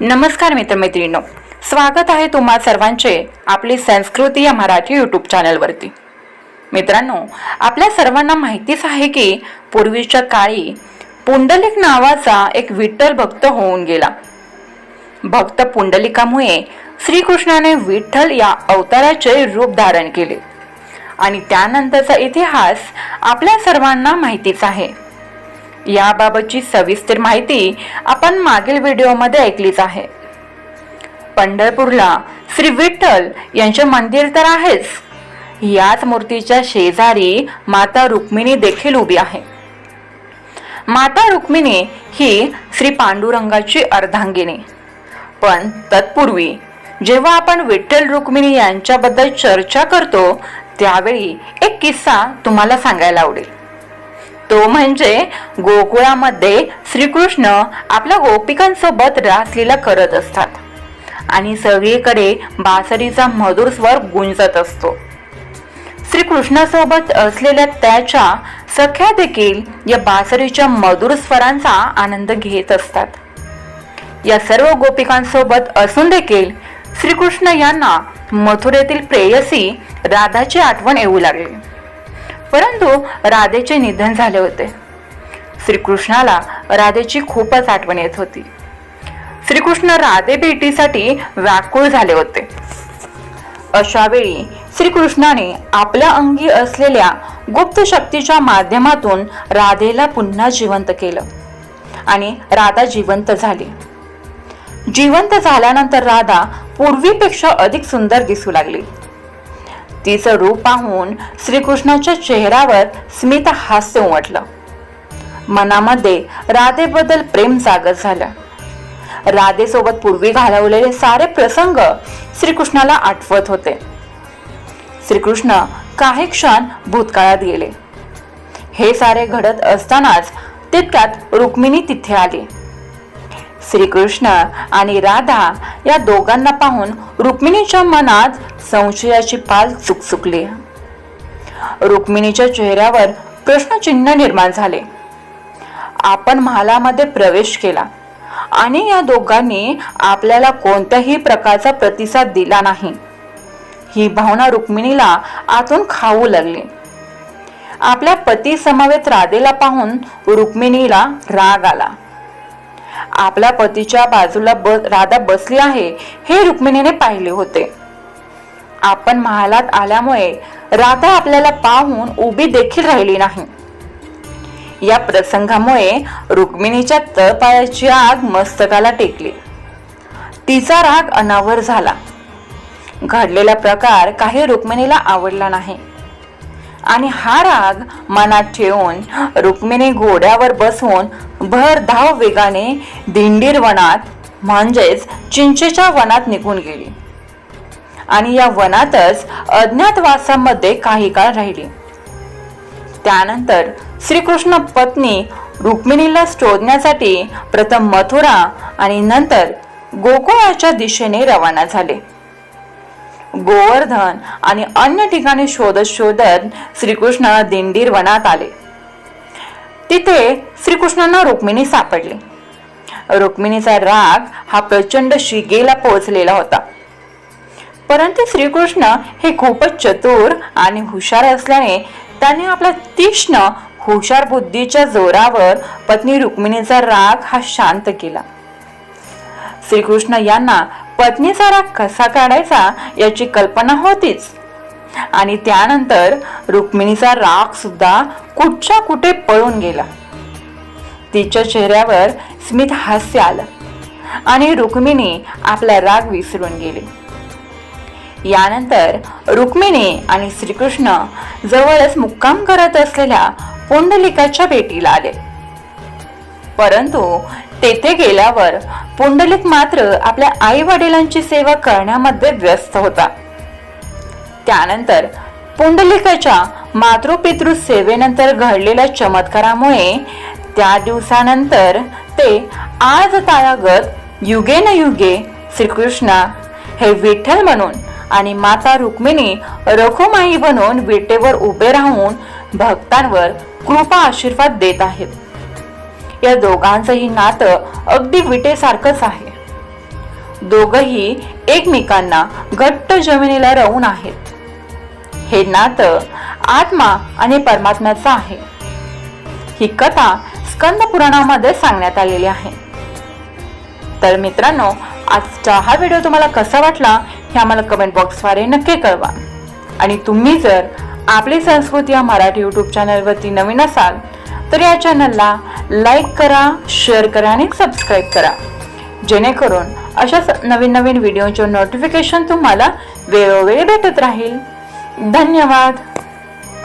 नमस्कार मित्रमैत्रिणींनो. स्वागत आहे तुम्हा सर्वांचे आपली संस्कृती या मराठी यूट्यूब चॅनलवरती मित्रांनो आपल्या सर्वांना माहितीच आहे की पूर्वीच्या काळी पुंडलिक नावाचा एक विठ्ठल भक्त होऊन गेला. भक्त पुंडलिकामुळे श्रीकृष्णाने विठ्ठल या अवताराचे रूप धारण केले. आणि त्यानंतरचा इतिहास आपल्या सर्वांना माहितीच आहे. याबाबतची सविस्तर माहिती आपण मागील व्हिडिओमध्ये ऐकलीच आहे. पंढरपूरला श्री विठ्ठल यांचे मंदिर तर आहेच. याच मूर्तीच्या शेजारी माता रुक्मिणी देखील उभी आहे. माता रुक्मिणी ही श्री पांडुरंगाची अर्धांगिनी. पण तत्पूर्वी जेव्हा आपण विठ्ठल रुक्मिणी यांच्याबद्दल चर्चा करतो त्यावेळी एक किस्सा तुम्हाला सांगायला आवडेल. तो म्हणजे गोकुळामध्ये श्रीकृष्ण आपल्या गोपिकांसोबत रासलीला करत असतात. आणि सगळीकडे बासरीचा मधुर स्वर गुंजत असतो. श्रीकृष्णासोबत असलेल्या त्याच्या सख्या देखील या बासरीच्या मधुर स्वरांचा आनंद घेत असतात. या सर्व गोपिकांसोबत असून देखील श्रीकृष्ण यांना मथुरेतील प्रेयसी राधाची आठवण येऊ लागली. परंतु राधेचे निधन झाले होते. श्रीकृष्णाला राधेची खूपच आठवण येत होती. श्रीकृष्ण राधे भेटीसाठी व्याकुळ झाले होते. अशा वेळी श्रीकृष्णाने आपल्या अंगी असलेल्या गुप्त शक्तीच्या माध्यमातून राधेला पुन्हा जिवंत केलं आणि राधा जिवंत झाली. जिवंत झाल्यानंतर राधा पूर्वीपेक्षा अधिक सुंदर दिसू लागली. तिचं रूप पाहून श्रीकृष्णाच्या चेहऱ्यावर स्मित हास्य उमटलं. मनामध्ये राधेबद्दल प्रेम जागत झालं. राधेसोबत पूर्वी घालवलेले सारे प्रसंग श्रीकृष्णाला आठवत होते. श्रीकृष्ण काही क्षण भूतकाळात गेले. हे सारे घडत असतानाच तितक्यात रुक्मिणी तिथे आली. श्रीकृष्ण आणि राधा या दोघांना पाहून रुक्मिणीच्या मनात संशयाची पाल चुकचुकली रुक्मिणीच्या चेहऱ्यावर प्रश्नचिन्ह निर्माण झाले. आपण महालामध्ये प्रवेश केला आणि या दोघांनी आपल्याला कोणत्याही प्रकारचा प्रतिसाद दिला नाही. ही भावना रुक्मिणीला आतून खाऊ लागली. आपल्या पती समवेत राधेला पाहून रुक्मिणीला राग आला. आपल्या पतीच्या बाजूला ब राधा बसली आहे हे रुक्मिणीने पाहिले होते. आपण महालात आल्यामुळे राधा आपल्याला पाहून उभी देखील राहिली नाही. या प्रसंगामुळे रुक्मिणीच्या तळपायाची आग मस्तकाला टेकली. तिचा राग अनावर झाला. घडलेला प्रकार काही रुक्मिणीला आवडला नाही. आणि हा राग मनात ठेवून रुक्मिणी घोड्यावर बसून भर धाव वेगाने दिंडीर वनात म्हणजेच चिंचेच्या वनात निघून गेली. आणि या वनातच अज्ञातवासामध्ये काही काळ राहिली. त्यानंतर श्रीकृष्ण पत्नी रुक्मिणीला शोधण्यासाठी प्रथम मथुरा आणि नंतर गोकुळाच्या दिशेने रवाना झाले. गोवर्धन आणि अन्य ठिकाणी शोधत शोधत श्रीकृष्ण दिंडीर वनात आले. तिथे श्रीकृष्णांना रुक्मिणी सापडली. रुक्मिणीचा राग हा प्रचंड शिगेला पोहोचलेला होता. परंतु श्रीकृष्ण हे खूपच चतुर आणि हुशार असल्याने त्याने आपल्या तीक्ष्ण हुशार बुद्धीच्या जोरावर पत्नी रुक्मिणीचा राग हा शांत केला. श्रीकृष्ण यांना पत्नीचा राग कसा काढायचा याची कल्पना होतीच. आणि त्यानंतर रुक्मिणीचा राग सुद्धा कुठच्या कुठे पळून गेला. तिच्या चेहऱ्यावर स्मित हास्य आलं आणि रुक्मिणी आपला राग विसरून गेली. यानंतर रुक्मिणी आणि श्रीकृष्ण जवळच मुक्काम करत असलेल्या पुंडलिकाच्या भेटीला आले. परंतु तेथे गेल्यावर पुंडलिक मात्र आपल्या आई वडिलांची सेवा करण्यामध्ये व्यस्त होता. त्यानंतर पुंडलिकाच्या मातृपितृ सेवेनंतर घडलेल्या चमत्कारामुळे त्या दिवसानंतर ते आज ताळागत युगेन युगे श्रीकृष्ण हे विठ्ठल म्हणून आणि माता रुक्मिणी रखुमाई बनून विटेवर उभे राहून भक्तांवर कृपा आशीर्वाद देत आहेत. या दोघांचंही नातं अगदी विटेसारखंच आहे. दोघही एकमेकांना घट्ट जमिनीला राहून आहेत. हे नातं आत्मा आणि परमात्म्याचं आहे. ही कथा स्कंद पुराणामध्ये सांगण्यात आलेली आहे. तर मित्रांनो आजचा हा व्हिडिओ तुम्हाला कसा वाटला हे आम्हाला कमेंट बॉक्सद्वारे नक्की कळवा. आणि तुम्ही जर आपली संस्कृती या मराठी यूट्यूब चॅनलवरती नवीन असाल तर या चॅनलला लाईक करा शेअर करा आणि सबस्क्राईब करा. जेणेकरून अशाच नवीन नवीन व्हिडिओचे नोटिफिकेशन तुम्हाला वेळोवेळी भेटत राहील. धन्यवाद!